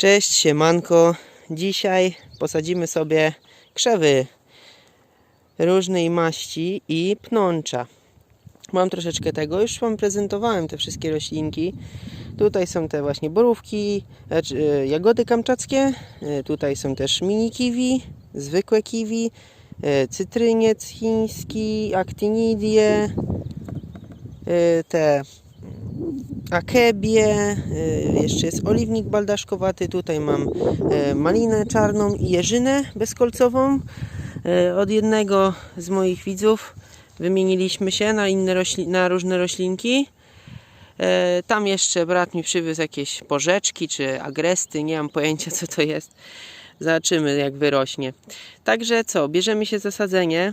Cześć, siemanko. Dzisiaj posadzimy sobie krzewy różnej maści i pnącza. Mam troszeczkę tego, już Wam prezentowałem te wszystkie roślinki. Tutaj są te właśnie borówki, znaczy, e, jagody kamczackie. E, Tutaj są też mini kiwi, zwykłe kiwi, e, cytryniec chiński, actinidie, e, te akebie, y, jeszcze jest oliwnik baldaszkowaty, tutaj mam y, malinę czarną i jeżynę bezkolcową. Y, Od jednego z moich widzów wymieniliśmy się na, inne na różne roślinki. Tam jeszcze brat mi przywiózł jakieś porzeczki czy agresty, nie mam pojęcia co to jest. Zobaczymy jak wyrośnie. Także co, bierzemy się za sadzenie.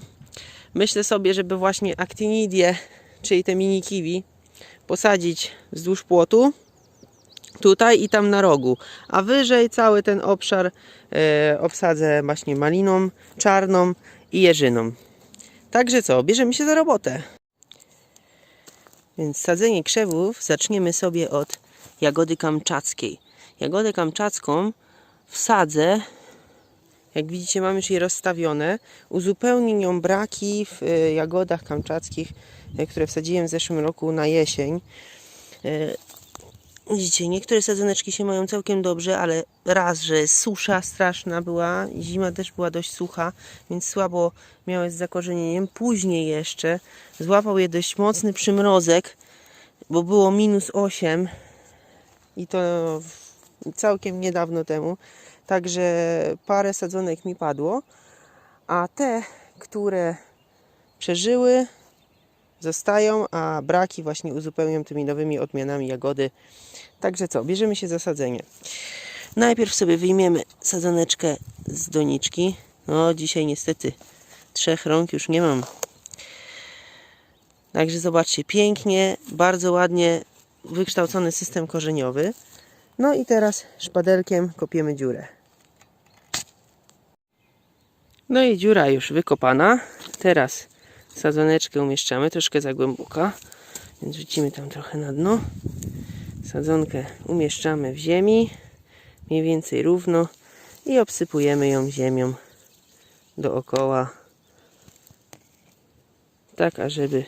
Myślę sobie, żeby właśnie actinidię, czyli te mini kiwi, posadzić wzdłuż płotu tutaj i tam na rogu, a wyżej cały ten obszar e, obsadzę właśnie maliną czarną i jeżyną. Także co, bierzemy się za robotę. Więc sadzenie krzewów zaczniemy sobie od jagody kamczackiej. Jagodę kamczacką wsadzę, jak widzicie mam już je rozstawione, uzupełnię nią braki w e, jagodach kamczackich, e, które wsadziłem w zeszłym roku na jesień. E, Widzicie, niektóre sadzoneczki się mają całkiem dobrze, ale raz, że susza straszna była, zima też była dość sucha, więc słabo miały z zakorzenieniem. Później jeszcze złapał je dość mocny przymrozek, bo było minus 8 i to całkiem niedawno temu. Także parę sadzonek mi padło, a te, które przeżyły, zostają, a braki właśnie uzupełniam tymi nowymi odmianami jagody. Także co, bierzemy się za sadzenie. Najpierw sobie wyjmiemy sadzoneczkę z doniczki. No, dzisiaj niestety trzech rąk już nie mam. Także zobaczcie, pięknie, bardzo ładnie wykształcony system korzeniowy. No i teraz szpadelkiem kopiemy dziurę. No i dziura już wykopana. Teraz sadzoneczkę umieszczamy, troszkę za głęboka, więc rzucimy tam trochę na dno. Sadzonkę umieszczamy w ziemi, mniej więcej równo i obsypujemy ją ziemią dookoła, tak ażeby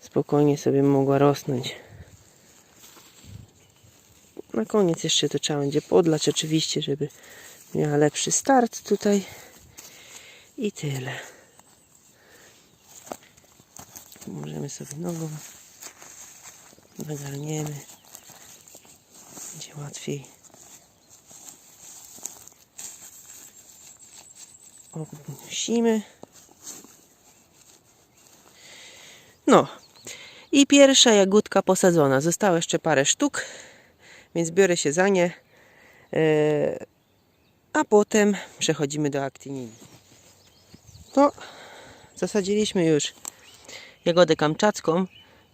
spokojnie sobie mogła rosnąć. Na koniec jeszcze to trzeba będzie podlać oczywiście, żeby miała lepszy start tutaj i tyle. Możemy sobie nogą wygarniemy. Będzie łatwiej. Obnosimy. No. I pierwsza jagódka posadzona. Zostało jeszcze parę sztuk, więc biorę się za nie. Yy, A potem przechodzimy do aktinidii. To zasadziliśmy już jagodę kamczacką,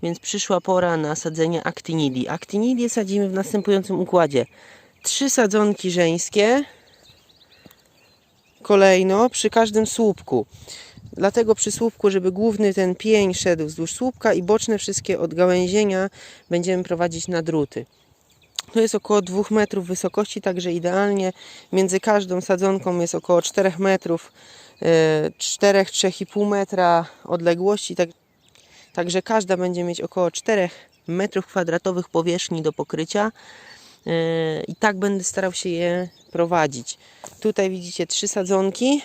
więc przyszła pora na sadzenie actinidii. Actinidię sadzimy w następującym układzie. Trzy sadzonki żeńskie kolejno przy każdym słupku. Dlatego przy słupku, żeby główny ten pień szedł wzdłuż słupka i boczne wszystkie odgałęzienia będziemy prowadzić na druty. To jest około 2 metrów wysokości, także idealnie między każdą sadzonką jest około 4 metrów, 4-3,5 metra odległości. Tak, także każda będzie mieć około 4 metrów kwadratowych powierzchni do pokrycia. Yy, I tak będę starał się je prowadzić. Tutaj widzicie trzy sadzonki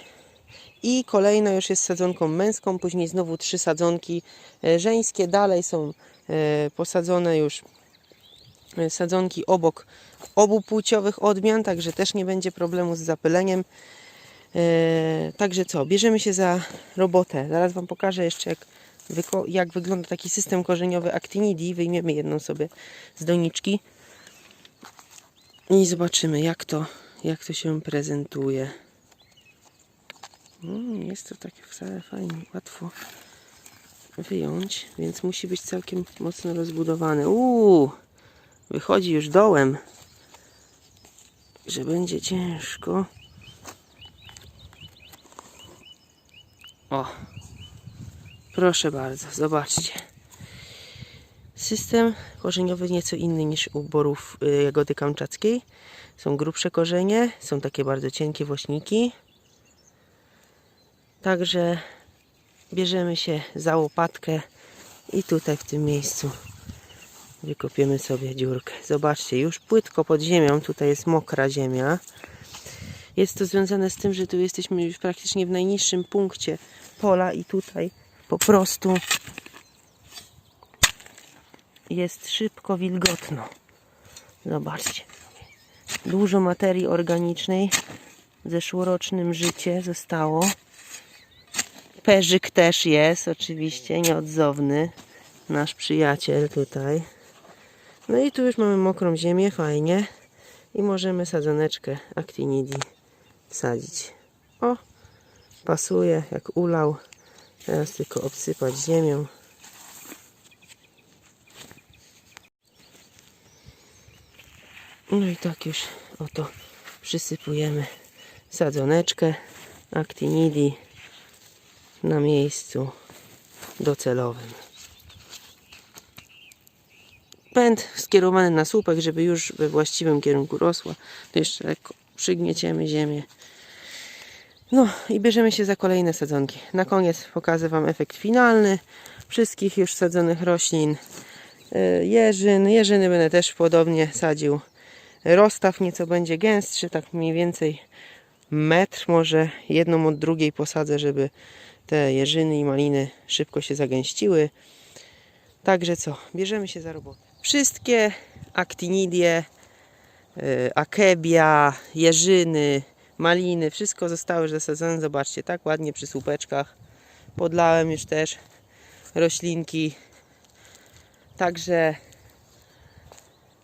i kolejna już jest sadzonką męską, później znowu trzy sadzonki e, żeńskie. Dalej są e, posadzone już e, sadzonki obok obu płciowych odmian, także też nie będzie problemu z zapyleniem. E, Także co, bierzemy się za robotę. Zaraz Wam pokażę jeszcze jak, jak wygląda taki system korzeniowy Actinidii. Wyjmiemy jedną sobie z doniczki i zobaczymy jak to, jak to się prezentuje. Nie jest to takie wcale fajnie, łatwo wyjąć, więc musi być całkiem mocno rozbudowany. Uuu, wychodzi już dołem, że będzie ciężko. O, proszę bardzo, zobaczcie. System korzeniowy nieco inny niż u borów y, jagody kamczackiej. Są grubsze korzenie, są takie bardzo cienkie włośniki. Także bierzemy się za łopatkę i tutaj w tym miejscu wykopiemy sobie dziurkę. Zobaczcie, już płytko pod ziemią, tutaj jest mokra ziemia. Jest to związane z tym, że tu jesteśmy już praktycznie w najniższym punkcie pola i tutaj po prostu jest szybko wilgotno. Zobaczcie. Dużo materii organicznej w zeszłorocznym życie zostało. Perzyk też jest, oczywiście, nieodzowny. Nasz przyjaciel tutaj. No i tu już mamy mokrą ziemię, fajnie. I możemy sadzoneczkę actinidii wsadzić. O, pasuje, jak ulał. Teraz tylko obsypać ziemią. No i tak już oto przysypujemy sadzoneczkę actinidii na miejscu docelowym. Pęd skierowany na słupek, żeby już we właściwym kierunku rosła. To jeszcze lekko przygnieciemy ziemię. No i bierzemy się za kolejne sadzonki. Na koniec pokażę Wam efekt finalny wszystkich już sadzonych roślin. Y, Jeżyn, jeżyny będę też podobnie sadził. Rozstaw nieco będzie gęstszy, tak mniej więcej metr, może jedną od drugiej posadzę, żeby te jeżyny i maliny szybko się zagęściły. Także co, bierzemy się za robotę. Wszystkie actinidie, y, akebia, jeżyny, maliny, wszystko zostało już zasadzone. Zobaczcie, tak ładnie przy słupeczkach. Podlałem już też roślinki. Także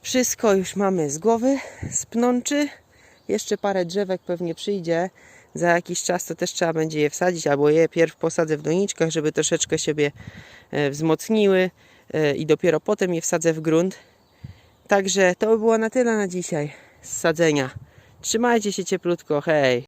wszystko już mamy z głowy, z pnączy. Jeszcze parę drzewek pewnie przyjdzie. Za jakiś czas to też trzeba będzie je wsadzić, albo je pierw posadzę w doniczkach, żeby troszeczkę siebie e, wzmocniły e, i dopiero potem je wsadzę w grunt. Także to by było na tyle na dzisiaj z sadzenia. Trzymajcie się cieplutko, hej!